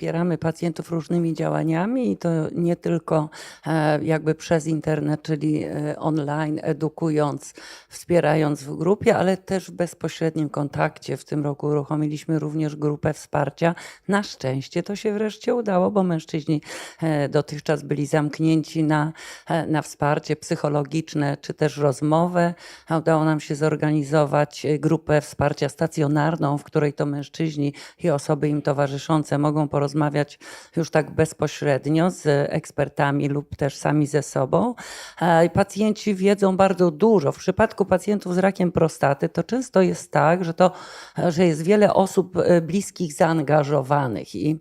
wspieramy pacjentów różnymi działaniami i to nie tylko e, jakby przez internet, czyli e, online, edukując, wspierając w grupie, ale też w bezpośrednim kontakcie. W tym roku uruchomiliśmy również grupę wsparcia. Na szczęście to się wreszcie udało, bo mężczyźni e, dotychczas byli zamknięci na, na wsparcie psychologiczne czy też rozmowę. Udało nam się zorganizować grupę wsparcia stacjonarną, w której to mężczyźni i osoby im towarzyszące mogą porozmawiać już tak bezpośrednio z ekspertami lub też sami ze sobą. E, Pacjenci wiedzą bardzo dużo. W przypadku pacjentów z rakiem prostaty to często jest tak, że, to, że jest wiele osób e, bliskich zaangażowanych i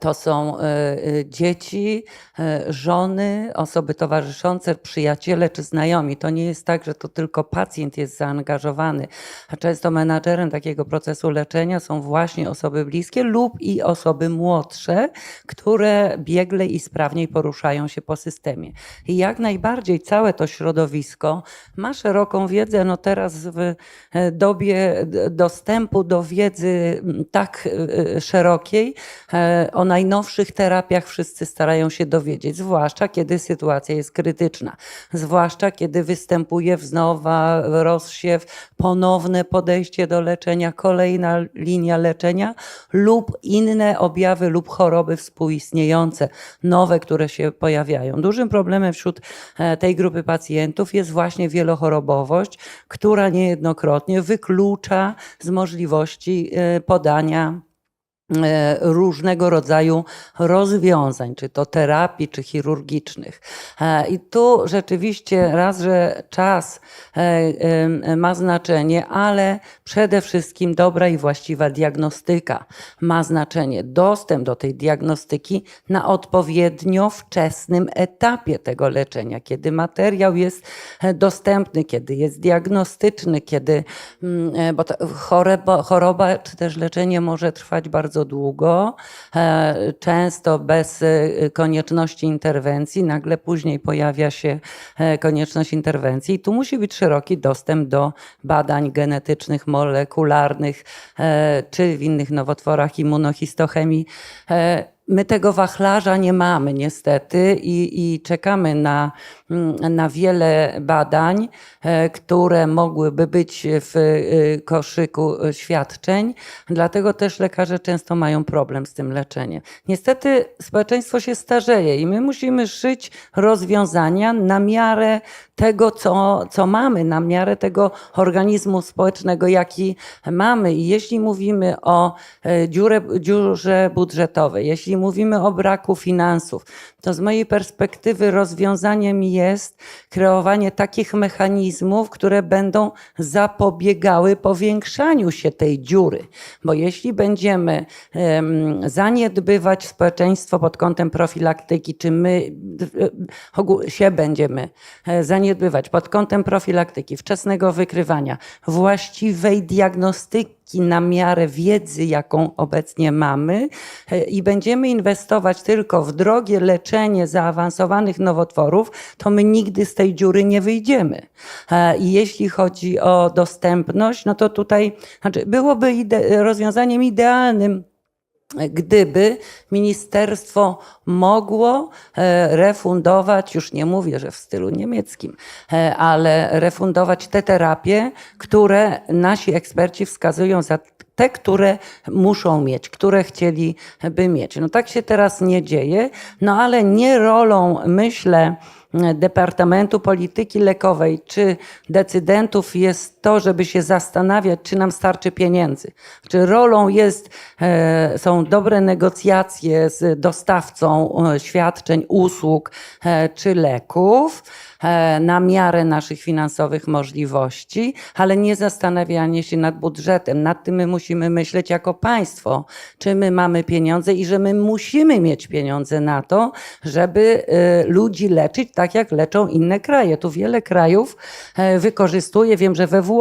To są e, e, dzieci, e, żony, osoby towarzyszące, przyjaciele czy znajomi. To nie jest tak, że to tylko pacjent jest zaangażowany. A często menadżerem takiego procesu leczenia są właśnie osoby bliskie lub i osoby młodsze, które biegle i sprawniej poruszają się po systemie. I jak najbardziej całe to środowisko ma szeroką wiedzę. No teraz w e, dobie dostępu do wiedzy tak e, szerokiej, e, o najnowszych terapiach wszyscy starają się dowiedzieć, zwłaszcza kiedy sytuacja jest krytyczna, zwłaszcza kiedy występuje wznowa, rozsiew, ponowne podejście do leczenia, kolejna linia leczenia lub inne objawy lub choroby współistniejące, nowe, które się pojawiają. Dużym problemem wśród e, tej grupy pacjentów jest właśnie wielochorobowość, która niejednokrotnie wyklucza z możliwości e, podania e, różnego rodzaju rozwiązań, czy to terapii, czy chirurgicznych. E, I tu rzeczywiście raz, że czas e, ma znaczenie, ale przede wszystkim dobra i właściwa diagnostyka ma znaczenie. Dostęp do tej diagnostyki na odpowiednio wczesnym etapie tego leczenia, kiedy materiał jest e, dostępny, kiedy jest diagnostyczny, kiedy, mm, e, bo choroba, choroba czy też leczenie może trwać bardzo długo, e, często bez e, konieczności interwencji, nagle później pojawia się e, konieczność interwencji i tu musi być szeroki dostęp do badań genetycznych, molekularnych czy w innych nowotworach immunohistochemii. My tego wachlarza nie mamy niestety i, i czekamy na, mm, na wiele badań, e, które mogłyby być w e, koszyku świadczeń. Dlatego też lekarze często mają problem z tym leczeniem. Niestety społeczeństwo się starzeje i my musimy szyć rozwiązania na miarę tego, co, co mamy, na miarę tego organizmu społecznego, jaki mamy. I jeśli mówimy o e, dziurę, dziurze budżetowej, jeśli mówimy o braku finansów, to z mojej perspektywy rozwiązaniem jest kreowanie takich mechanizmów, które będą zapobiegały powiększaniu się tej dziury. Bo jeśli będziemy em, zaniedbywać społeczeństwo pod kątem profilaktyki, czy my e, się będziemy e, zaniedbywać pod kątem profilaktyki, wczesnego wykrywania, właściwej diagnostyki, na miarę wiedzy, jaką obecnie mamy, e, i będziemy inwestować tylko w drogie leczenie zaawansowanych nowotworów, to my nigdy z tej dziury nie wyjdziemy. E, I jeśli chodzi o dostępność, no to tutaj znaczy byłoby ide- rozwiązaniem idealnym gdyby ministerstwo mogło e, refundować, już nie mówię, że w stylu niemieckim, e, ale refundować te terapie, które nasi eksperci wskazują za te, które muszą mieć, które chcieliby mieć. No tak się teraz nie dzieje, no ale nie rolą, myślę, Departamentu Polityki Lekowej czy decydentów jest to, żeby się zastanawiać, czy nam starczy pieniędzy. Czy rolą jest, e, są dobre negocjacje z dostawcą e, świadczeń, usług e, czy leków na miarę naszych finansowych możliwości, ale nie zastanawianie się nad budżetem. Nad tym my musimy myśleć jako państwo, czy my mamy pieniądze i że my musimy mieć pieniądze na to, żeby ludzi leczyć tak, jak leczą inne kraje. Tu wiele krajów wykorzystuje, wiem, że we Włoszech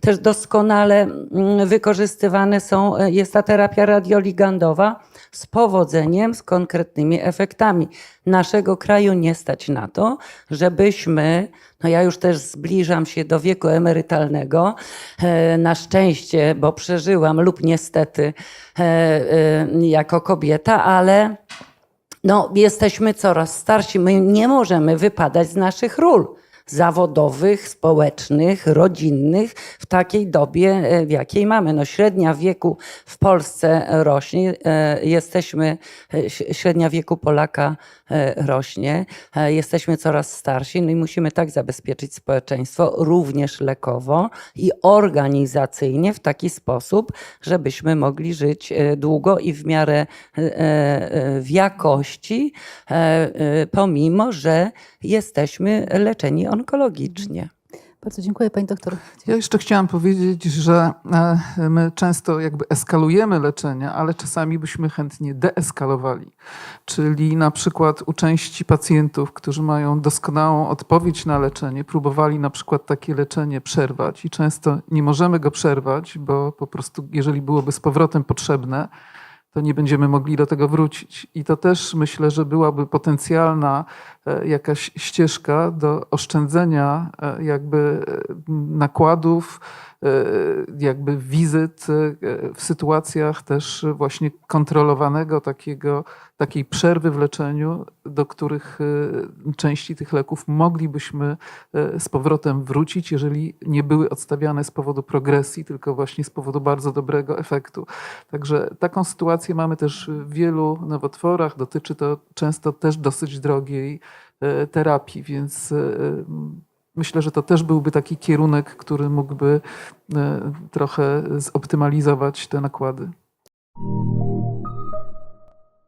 też doskonale mm, wykorzystywane są, e, jest ta terapia radioligandowa z powodzeniem, z konkretnymi efektami. Naszego kraju nie stać na to, żebyśmy, no ja już też zbliżam się do wieku emerytalnego, e, na szczęście, bo przeżyłam lub niestety e, jako kobieta, ale no, jesteśmy coraz starsi. My nie możemy wypadać z naszych ról zawodowych, społecznych, rodzinnych w takiej dobie, e, w jakiej mamy. No, średnia wieku w Polsce rośnie. e, Jesteśmy, e, średnia wieku Polaka rośnie. Jesteśmy coraz starsi no i musimy tak zabezpieczyć społeczeństwo, również lekowo i organizacyjnie w taki sposób, żebyśmy mogli żyć długo i w miarę w jakości, pomimo że jesteśmy leczeni onkologicznie. Bardzo dziękuję pani doktor. Ja jeszcze chciałam powiedzieć, że e, my często jakby eskalujemy leczenie, ale czasami byśmy chętnie deeskalowali. Czyli na przykład u części pacjentów, którzy mają doskonałą odpowiedź na leczenie, próbowali na przykład takie leczenie przerwać i często nie możemy go przerwać, bo po prostu jeżeli byłoby z powrotem potrzebne, to nie będziemy mogli do tego wrócić. I to też myślę, że byłaby potencjalna e, jakaś ścieżka do oszczędzenia e, jakby e, nakładów, jakby wizyt w sytuacjach też właśnie kontrolowanego takiego, takiej przerwy w leczeniu, do których części tych leków moglibyśmy z powrotem wrócić, jeżeli nie były odstawiane z powodu progresji, tylko właśnie z powodu bardzo dobrego efektu. Także taką sytuację mamy też w wielu nowotworach. Dotyczy to często też dosyć drogiej e, terapii, więc e, myślę, że to też byłby taki kierunek, który mógłby e, trochę zoptymalizować te nakłady.